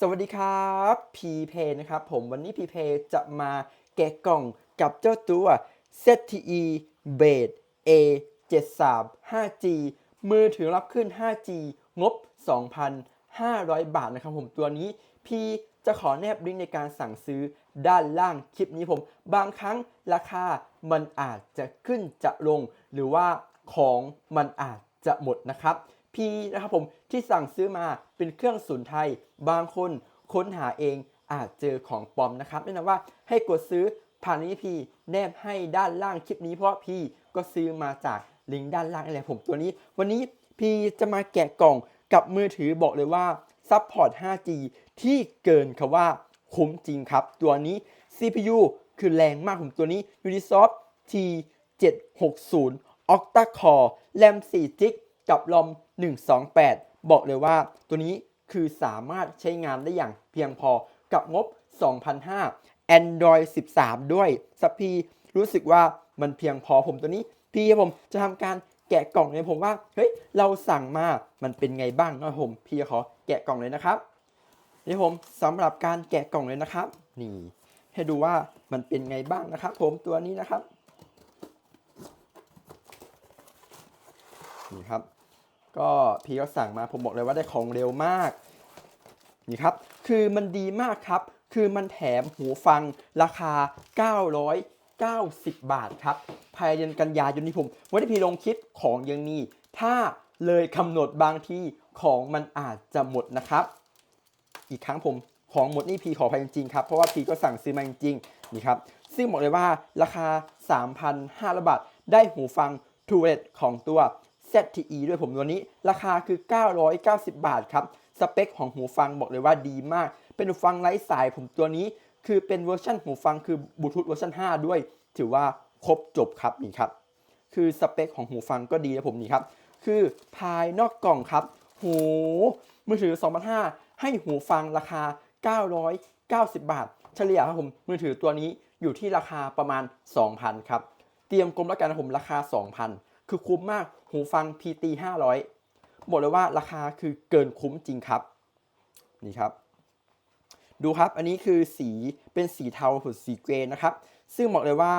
สวัสดีครับ พีเพนะครับ ผมวันนี้พีเพจะมาแกะกล่องกับเจ้าตัว ZTE b a d A 7 3 5G มือถือรับขึ้น 5G งบ 2,500 บาทนะครับผมตัวนี้พีจะขอแนบลิงก์ในการสั่งซื้อด้านล่างคลิปนี้ผม บางครั้งราคามันอาจจะขึ้นจะลง หรือว่าของมันอาจจะหมดนะครับ พีนะครับผมที่สั่งซื้อมาเป็นเครื่องศูนย์ไทย บางคนค้นหาเองอาจเจอของปลอมนะครับแนะนำว่าให้กดซื้อผ่านนี้พีแนบให้ด้านล่างคลิปนี้เพราะพี่ก็ซื้อมาจากลิงก์ด้านล่างนี่แหละผมตัวนี้ วันนี้พีจะมาแกะกล่องกับมือถือบอกเลยว่าซัพพอร์ต 5G ที่เกินคำว่าคุ้มจริงครับ ตัวนี้ CPU คือแรงมากผมตัวนี้ Unisoft T760 Octa Core RAM 4 g b กับ ROM 128 บอกเลยว่าตัวนี้คือสามารถใช้งานได้อย่างเพียงพอกับงบ2,005 Android 13 ด้วยสัพพีรู้สึกว่ามันเพียงพอผมตัวนี้ พี่ผมจะทำการแกะกล่องเลยผมว่า เฮ้ย เราสั่งมา มันเป็นไงบ้างนะผม พี่ขอแกะกล่องเลยนะครับนี่ผมสำหรับการแกะกล่องเลยนะครับ นี่ ให้ดูว่ามันเป็นไงบ้างนะครับ ผมตัวนี้นะครับ นี่ครับ ก็พี่ก็สั่งมาผมบอกเลยว่าได้ของเร็วมาก นี่ครับ คือมันดีมากครับ คือมันแถมหูฟังราคา 990 บาทครับภายในเดือนกันยายนนี้ผมวันที่พี่ลงคลิปของยังมี ถ้าเลยกำหนดบางที่ของมันอาจจะหมดนะครับ อีกครั้งผมของหมดนี่พีขออภัยจริงๆครับ เพราะว่าพีก็สั่งซื้อมาจริงๆนี่ครับซึ่งบอกเลยว่าราคา 3,500 บาท ได้หูฟัง t o u r e t ของตัว ZTE ด้วยผมตัวนี้ ราคาคือ 990 บาทครับ สเปคของหูฟังบอกเลยว่าดีมาก เป็นหูฟังไร้สายผมตัวนี้ คือเป็นเวอร์ชันหูฟังคือบลูทูธเวอร์ชัน5 ด้วย ถือว่าครบจบครับนี่ครับ คือสเปคของหูฟังก็ดีนะผมนี่ครับ คือภายนอกกล่องครับ หูมือถือ2,500ให้หูฟังราคา 990 บาท เฉลี่ยครับผมมือถือตัวนี้อยู่ที่ราคาประมาณ 2,000 ครับ เตรียมกลมแล้วกันนะผมราคา 2,000 คือคุ้มมากหูฟัง PT 500 บอกเลยว่าราคาคือเกินคุ้มจริงครับ นี่ครับ ดูครับอันนี้คือสีเป็นสีเทาผุดสีเกรย์นะครับ ซึ่งบอกเลยว่า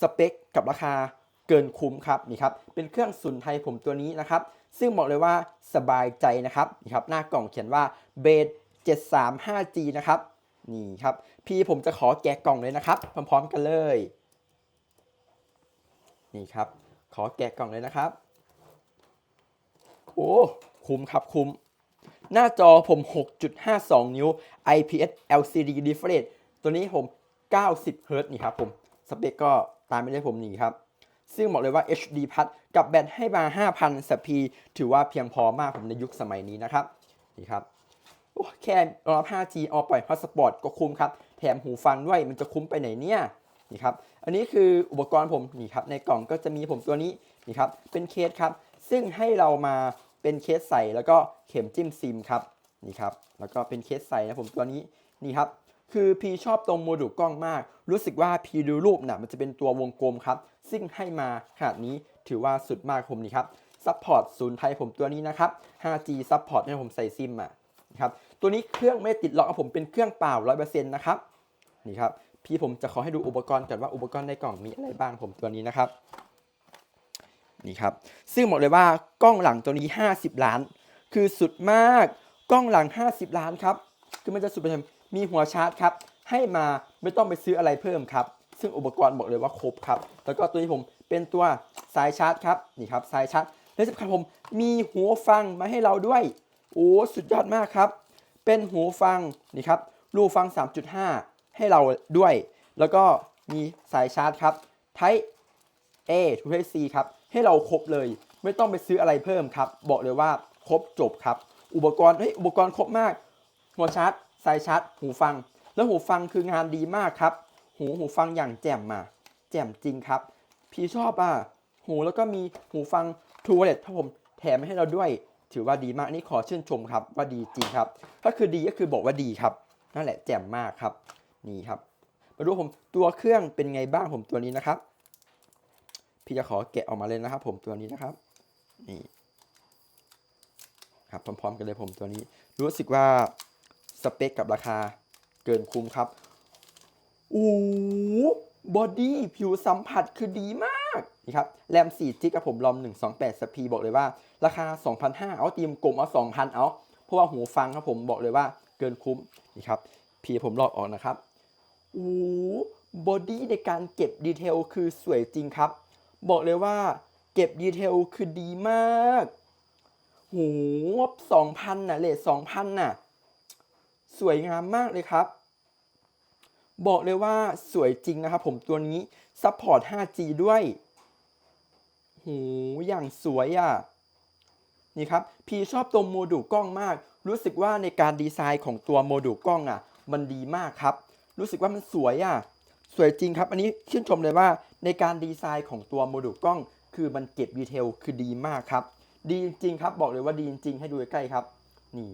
สเปคกับราคาเกินคุ้มครับนี่ครับ เป็นเครื่องสุนไทยผมตัวนี้นะครับ ซึ่งบอกเลยว่าสบายใจนะครับนี่ครับ หน้ากล่องเขียนว่าเบส 735 G นะครับ นี่ครับ พี่ผมจะขอแกะกล่องเลยนะครับ พร้อมๆกันเลย นี่ครับ ขอแกะกล่องเลยนะครับ โอ้คุ้มครับคุ้ม หน้าจอผม 6.52 นิ้ว IPS LCD Display ตัวนี้ผม 90 Hz นี่ครับผม สเปคก็ตามไม่ได้ผมนี่ครับ ซึ่งบอกเลยว่า HD พัดกับแบตให้มา 5,000สัพพีถือว่าเพียงพอมากผมในยุคสมัยนี้นะครับ นี่ครับโอ้แค่รองรับ 5G เอาปล่อยฮอสปอร์ตก็คุ้มครับ แถมหูฟังด้วยมันจะคุ้มไปไหนเนี่ยนี่ครับ อันนี้คืออุปกรณ์ผมนี่ครับ ในกล่องก็จะมีผมตัวนี้นี่ครับ เป็นเคสครับ ซึ่งให้เรามาเป็นเคสใส่แล้วก็เข็มจิ้มซิมครับนี่ครับแล้วก็เป็นเคสใส่นะผมตัวนี้นี่ครับคือพีชอบตรงโมดูลกล้องมาก รู้สึกว่าพีดูรูปนะมันจะเป็นตัววงกลมครับ ซึ่งให้มาขนาดนี้ถือว่าสุดมากผมนี่ครับซัพพอร์ตศูนย์ไทยผมตัวนี้นะครับ 5G ซัพพอร์ตให้ผมใส่ซิมอะนะครับตัวนี้เครื่องไม่ติดล็อกผมเป็นเครื่องเปล่า 100%นะครับนี่ครับพี่ผมจะขอให้ดูอุปกรณ์ก่อนว่าอุปกรณ์ในกล่องมีอะไรบ้างผมตัวนี้นะครับ นี่ครับ ซึ่งบอกเลยว่ากล้องหลังตัวนี้ 50 ล้าน คือสุดมาก กล้องหลัง 50 ล้านครับ คือมันจะสุดไปเลยมีหัวชาร์จครับ ให้มาไม่ต้องไปซื้ออะไรเพิ่มครับ ซึ่งอุปกรณ์บอกเลยว่าครบครับ แล้วก็ตัวนี้ผมเป็นตัวสายชาร์จครับ นี่ครับสายชาร์จ และสำคัญผมมีหูฟังมาให้เราด้วย โอ้สุดยอดมากครับ เป็นหูฟังนี่ครับรูฟัง 3.5 ให้เราด้วย แล้วก็มีสายชาร์จครับ Type A to Type C ครับ ให้เราครบเลย ไม่ต้องไปซื้ออะไรเพิ่มครับ บอกเลยว่าครบจบครับ อุปกรณ์เฮ้ยอุปกรณ์ครบมาก หัวชาร์จสายชาร์จหูฟัง แล้วหูฟังคืองานดีมากครับ หูหูฟังอย่างแจ่มมาแจ่มจริงครับ พี่ชอบอะหูแล้วก็มีหูฟังทูเลตถ้าผมแถมให้เราด้วยถือว่าดีมากอันนี่ขอชื่นชมครับว่าดีจริงครับถ้าคือดีก็คือบอกว่าดีครับ นั่นแหละแจ่มมากครับ นี่ครับ มาดูผมตัวเครื่องเป็นไงบ้างผมตัวนี้นะครับ พี่จะขอแกะออกมาเลยนะครับผมตัวนี้นะครับ นี่ครับพร้อมๆกันเลยผมตัวนี้ รู้สึกว่าสเปคกับราคาเกินคุ้มครับโอ้บอดี้ผิวสัมผัสคือดีมากนี่ครับแรม4จิกกับผมรอม 128สปีบอกเลยว่า ราคา 2,500 เอาตีมกลมเอา 2,000 เอา เพราะว่าหูฟังครับผมบอกเลยว่าเกินคุ้มนี่ครับพี่ผมลอกออกนะครับโอ้บอดี้ในการเก็บดีเทลคือสวยจริงครับ บอกเลยว่า เก็บดีเทลคือดีมากโหสองพันน่ะเลทสองพันน่ะ สวยงามมากเลยครับ บอกเลยว่าสวยจริงนะครับผมตัวนี้ซัพพอร์ต 5G ด้วยโหอย่างสวยอะ นี่ครับ พี่ชอบตัวโมดูลกล้องมาก รู้สึกว่าในการดีไซน์ของตัวโมดูลกล้องอะ มันดีมากครับ รู้สึกว่ามันสวยอะ สวยจริงครับ อันนี้ชื่นชมเลยว่าในการดีไซน์ของตัวโมดูลกล้อง คือมันเก็บดีเทลคือดีมากครับ ดีจริงครับบอกเลยว่าดีจริงให้ดูใกล้ครับ นี่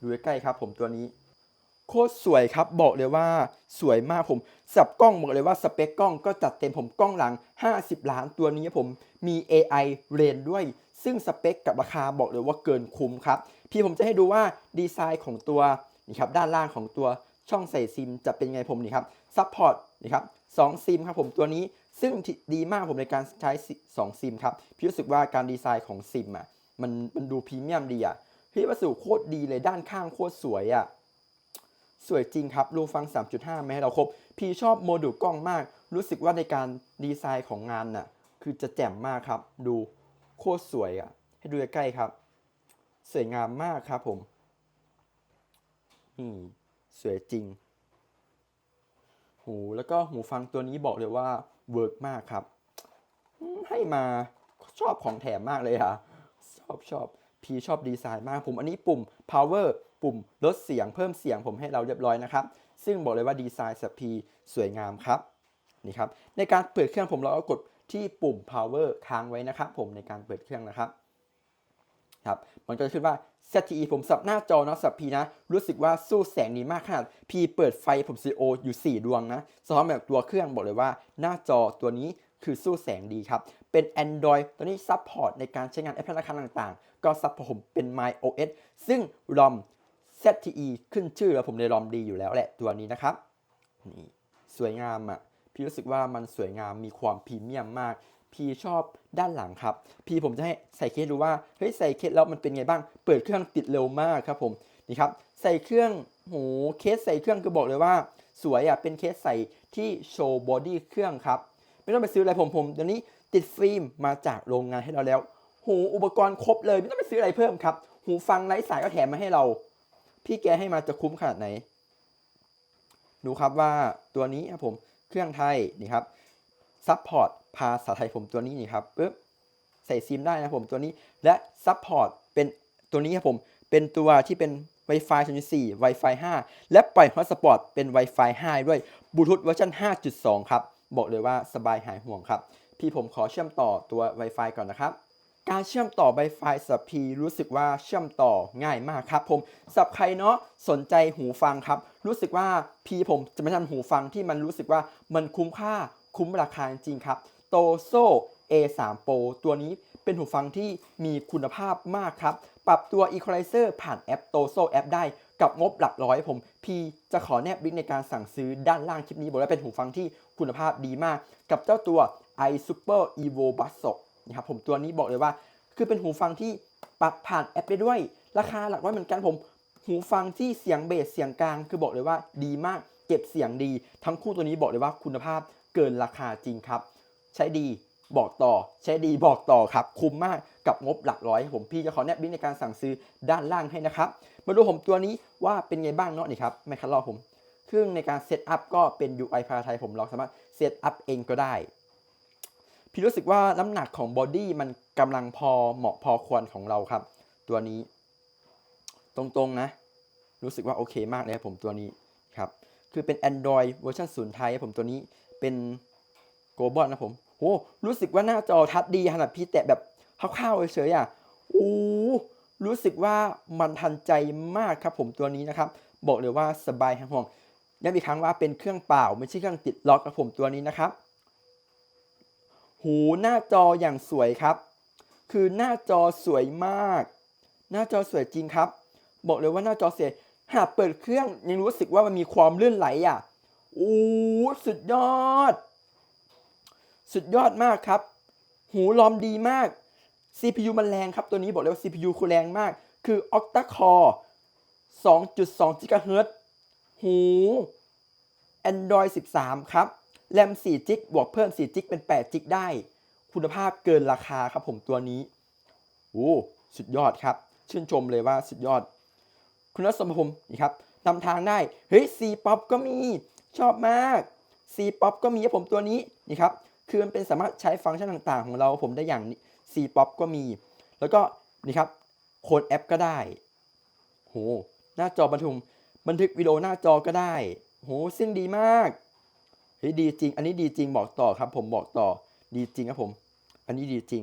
ดูใกล้ครับ ผมตัวนี้ โคตรสวยครับบอกเลยว่าสวยมากผม สับกล้องบอกเลยว่าสเปคกล้องก็จัดเต็มผมกล้องหลัง 50 ล้านตัวนี้ผมมี AI เรนด้วย ซึ่งสเปคกับราคาบอกเลยว่าเกินคุ้มครับพี่ผมจะให้ดูว่าดีไซน์ของตัวนี่ครับด้านล่างของตัวช่องใส่ซิมจะเป็นไงผมนี่ครับซัพพอร์ต นี่ครับสองซิมครับผมตัวนี้ซึ่งดีมากผมในการใช้2ซิมครับพี่รู้สึกว่าการดีไซน์ของซิมอะมันมันดูพรีเมียมดีอะพี่วัสดุโคตรดีเลยด้านข้างโคตรสวยอะสวยจริงครับรูฟัง 3.5 ไม่ให้เราครบ พี่ชอบโมดูลกล้องมาก รู้สึกว่าในการดีไซน์ของงานน่ะ คือจะแจ่มมากครับ ดูโคตรสวยอะ ให้ดูใกล้ๆครับ สวยงามมากครับผม นี่ สวยจริง หูแล้วก็หูฟังตัวนี้บอกเลยว่าเวิร์กมากครับ ให้มาชอบของแถมมากเลยอะ ชอบชอบพีชอบดีไซน์มากผมอันนี้ปุ่ม power ปุ่มลดเสียงเพิ่มเสียงผมให้เราเรียบร้อยนะครับ ซึ่งบอกเลยว่าดีไซน์สับพีสวยงามครับนี่ครับในการเปิดเครื่องผมเราก็กดที่ปุ่ม power ค้างไว้นะครับ ผมในการเปิดเครื่องนะครับ ครับมันก็จะขึ้นว่า ZTE ผมสับหน้าจอเนาะสับพีนะ รู้สึกว่าสู้แสงดีมากขนาดพีเปิดไฟผม CO อยู่ 4 ดวงนะสะท้อนแบบตัวเครื่องบอกเลยว่า หน้าจอตัวนี้คือสู้แสงดีครับ เป็น Android ตัวนี้ซัพพอร์ตในการใช้งานแอปธนาคารต่างๆ ก็ซัพพอร์ตผมเป็น MyOS ซึ่ง ROM ZTE ขึ้นชื่อแล้วผมใน ROM ดีอยู่แล้วแหละตัวนี้นะครับนี่สวยงามอะพี่รู้สึกว่ามันสวยงามมีความพรีเมียมมาก พีชอบด้านหลังครับพีผมจะให้ใส่เคสดูว่าเฮ้ยใส่เคสแล้วมันเป็นไงบ้าง เปิดเครื่องติดเร็วมากครับผมนี่ครับใส่เครื่องโหเคสใส่เครื่องคือบอกเลยว่า สวยอะเป็นเคสใส่ที่โชว์บอดี้เครื่องครับไม่ต้องไปซื้ออะไรผมผมเดี๋ยวนี้ติดฟิล์มมาจากโรงงานให้เราแล้ว หูอุปกรณ์ครบเลยไม่ต้องไปซื้ออะไรเพิ่มครับ หูฟังไร้สายก็แถมมาให้เรา พี่แกให้มาจะคุ้มขนาดไหน ดูครับว่าตัวนี้ครับผมเครื่องไทยนี่ครับซัพพอร์ต ภาษาไทยผมตัวนี้นี่ครับปึ๊บใส่ซิมได้นะผมตัวนี้และซัพพอร์ตเป็นตัวนี้ครับผม เป็นตัวที่เป็น Wi-Fi 4 Wi-Fi 5 และปล่อยฮอตสปอตเป็น Wi-Fi 5 ด้วยบลูทูธเวอร์ชัน5.2 ครับ บอกเลยว่าสบายหายห่วงครับ พี่ผมขอเชื่อมต่อตัว Wi-Fi ก่อนนะครับ การเชื่อมต่อ Wi-Fi สับพีรู้สึกว่าเชื่อมต่อง่ายมากครับผมสับใครเนาะสนใจหูฟังครับ รู้สึกว่าพีผมจะไม่ทำหูฟังที่มันรู้สึกว่ามันคุ้มค่าคุ้มราคาจริงครับ โตโซ A3 Pro ตัวนี้เป็นหูฟังที่มีคุณภาพมากครับ ปรับตัว Equalizer ผ่านแอปโตโซแอปได้กับงบหลักร้อยผม พีจะขอแนบลิงก์ในการสั่งซื้อด้านล่างคลิปนี้บอกว่าเป็นหูฟังที่คุณภาพดีมาก กับเจ้าตัว i Super Evo Buds นะครับผมตัวนี้บอกเลยว่า คือเป็นหูฟังที่ปรับผ่านแอปได้ด้วย ราคาหลักร้อยเหมือนกันผม หูฟังที่เสียงเบสเสียงกลาง คือบอกเลยว่าดีมากเก็บเสียงดี ทั้งคู่ตัวนี้บอกเลยว่าคุณภาพเกินราคาจริงครับ ใช้ดีบอกต่อ ใช้ดีบอกต่อครับ คุ้มมากกับงบหลักร้อยผมพี่จะขอแนบลิงก์ในการสั่งซื้อด้านล่างให้นะครับ มาดูผมตัวนี้ว่าเป็นไงบ้างเนาะนี่ครับไม่คัดลอกผมเครื่องในการเซตอัพก็เป็น UI ภาษาไทยผมเราสามารถเซตอัพเองก็ได้ พี่รู้สึกว่าน้ำหนักของบอดี้มันกำลังพอเหมาะพอควรของเราครับ ตัวนี้ ตรงๆนะ รู้สึกว่าโอเคมากเลยครับผมตัวนี้ครับ คือเป็น Android เวอร์ชันศูนย์ไทยผมตัวนี้เป็น โกลบอลนะผมโอ้รู้สึกว่าหน้าจอทัดดีขนาดพี่แตะแบบคร่าวๆเฉยๆอะโอ้รู้สึกว่ามันทันใจมากครับผมตัวนี้นะครับ บอกเลยว่าสบายหายห่วงย้ำอีกครั้งว่าเป็นเครื่องเปล่าไม่ใช่เครื่องติดล็อกครับผมตัวนี้นะครับ หูหน้าจออย่างสวยครับ คือหน้าจอสวยมาก หน้าจอสวยจริงครับ บอกเลยว่าหน้าจอสวยหากเปิดเครื่องยังรู้สึกว่ามันมีความลื่นไหลอะโอ้สุดยอด สุดยอดมากครับ หูลอมดีมาก CPU มันแรงครับ ตัวนี้บอกเลยว่า CPU คือแรงมาก คือ Octa Core 2.2 GHz หู Android 13 ครับ แรม4 g b บวกเพิ่ม4 g b เป็น8 g b ได้ คุณภาพเกินราคาครับผมตัวนี้ โอ้สุดยอดครับ ชื่นชมเลยว่าสุดยอด คุณรัศมพมนี่ครับนำทางได้ เฮ้ย C pop ก็มี ชอบมาก C pop ก็มีครับผมตัวนี้ นี่ครับ คือมันเป็นสามารถใช้ฟังก์ชันต่างๆ ของเราผมได้อย่าง C pop ก็มี แล้วก็นี่ครับโค้ดแอปก็ได้โหหน้าจอบันทึกบันทึกวิดีโอหน้าจอก็ได้โหซึ่งดีมากเฮ้ยดีจริง อันนี้ดีจริงบอกต่อครับ ผมบอกต่อดีจริงครับผม อันนี้ดีจริง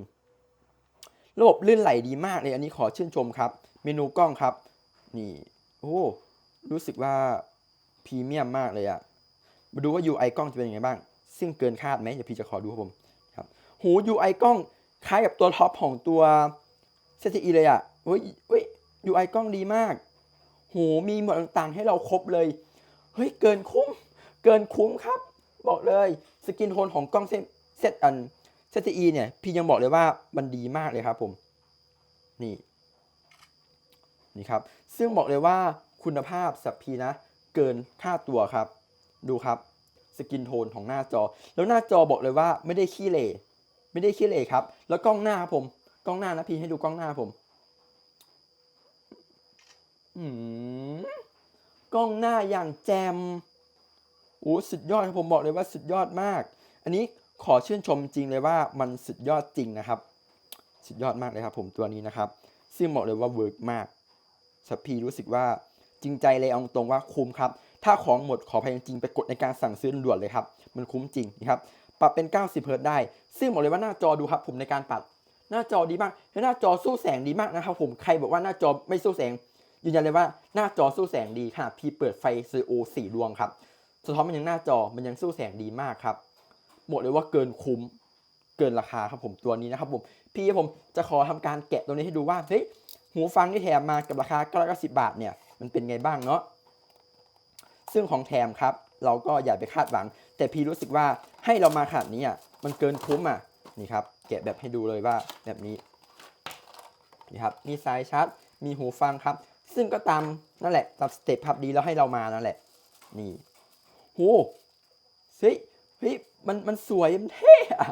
ระบบลื่นไหลดีมากเลยอันนี้ขอชื่นชมครับ เมนูกล้องครับ นี่โอ้รู้สึกว่าพรีเมียมมากเลยอะมาดูว่า UI กล้องจะเป็นยังไงบ้าง ซึ่งเกินคาดไหมเดี๋ยวพี่จะขอดูครับผมครับหู UI กล้องคล้ายกับตัวท็อปของตัว ZTE เลยอะเฮ้ยเฮ้ย UI กล้องดีมากโหมีหมดต่างๆ ให้เราครบเลย เฮ้ย เกินคุ้ม เกินคุ้มครับ บอกเลย สกินโทนของกล้องเซตเซตอัน ZTE เนี่ย พี่ยังบอกเลยว่ามันดีมากเลยครับผม นี่ นี่ครับ ซึ่งบอกเลยว่าคุณภาพสัพพีนะ เกินค่าตัวครับ ดูครับ สกินโทนของหน้าจอ แล้วหน้าจอบอกเลยว่าไม่ได้ขี้เหร่ไม่ได้ขี้เหร่ครับ แล้วกล้องหน้าผม กล้องหน้านะพี่ให้ดูกล้องหน้าผมอืมกล้องหน้าอย่างแจมโอ้สุดยอดครับผมบอกเลยว่าสุดยอดมาก อันนี้ขอชื่นชมจริงเลยว่ามันสุดยอดจริงนะครับ สุดยอดมากเลยครับ ผมตัวนี้นะครับ ซึ่งบอกเลยว่าเวิร์กมากสัพพีรู้สึกว่าจริงใจเลยเอาตรงว่าคุ้มครับ ถ้าของหมดขอพยจริงๆไปกดในการสั่งซื้อด่วนเลยครับ มันคุ้มจริงนะครับ ปรับเป็น 90เฮิร์ตได้ ซึ่งบอกเลยว่าหน้าจอดูครับผมในการปัด หน้าจอดีมากและหน้าจอสู้แสงดีมากนะครับ ผมใครบอกว่าหน้าจอไม่สู้แสงยืนยันเลยว่าหน้าจอสู้แสงดีขนาดพี่เปิดไฟ CO 4ดวงครับสะท้อนมันยังหน้าจอมันยังสู้แสงดีมากครับบอกเลยว่าเกินคุ้มเกินราคาครับผมตัวนี้นะครับผมพี่ผมจะขอทำการแกะตัวนี้ให้ดูว่าเฮ้ยหูฟังที่แถมมากับราคา990บาทเนี่ยมันเป็นไงบ้างเนาะ ซึ่งของแถมครับ เราก็อย่าไปคาดหวัง แต่พี่รู้สึกว่าให้เรามาขนาดนี้อะมันเกินคุ้มอะนี่ครับแกะแบบให้ดูเลยว่าแบบนี้นี่ครับมีสายชาร์จมีหูฟังครับ ซึ่งก็ตามนั่นแหละตามสเต็ปครับดีแล้วให้เรามานั่นแหละ นี่โหเฮ้ยเฮ้ยมันมันสวยมันเท่อะ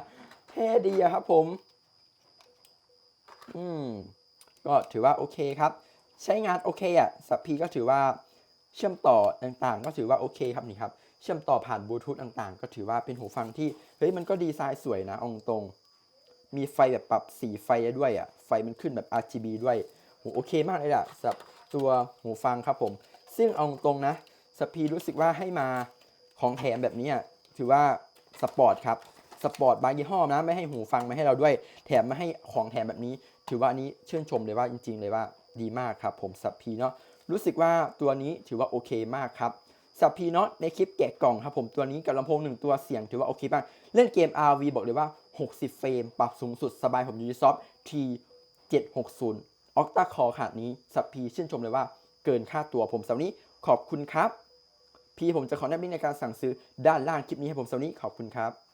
เท่ดีอะครับผม อืมก็ถือว่าโอเคครับ ใช้งานโอเคอะสัพพีก็ถือว่า เชื่อมต่อต่างๆ ก็ถือว่าโอเคครับนี่ครับ เชื่อมต่อผ่านบลูทูธต่างๆ ก็ถือว่าเป็นหูฟังที่เฮ้ยมันก็ดีไซน์สวยนะอาตรง มีไฟแบบปรับสีไฟได้ด้วยอะ ไฟมันขึ้นแบบ RGB ด้วยโหโอเคมากเลยอะสำหรับตัวหูฟังครับผม ซึ่งเอาตรงนะสัพพีรู้สึกว่าให้มาของแถมแบบนี้อะถือว่าสปอร์ตครับสปอร์ตบางยี่ห้อนะ ไม่ให้หูฟังมาให้เราด้วย แถมมาให้ของแถมแบบนี้ ถือว่านนี้ชื่นชมเลยว่าจริง ๆ เลยว่าดีมากครับผมสับพีเนาะ รู้สึกว่าตัวนี้ถือว่าโอเคมากครับสับพีเนาะในคลิปแกะกล่องครับผมตัวนี้กับลำโพงหนึ่งตัวเสียงถือว่าโอเคมาก เล่นเกม RV บอกเลยว่า 60 เฟรม ปรับสูงสุดสบายผม Ubisoft T 760 Octa Core ขนาดนี้สับพีชื่นชมเลยว่าเกินค่าตัวผมสำหรับนี้ขอบคุณครับ พี่ผมจะขอแนบลิงก์ในการสั่งซื้อด้านล่างคลิปนี้ให้ผมสำหรับนี้ขอบคุณครับ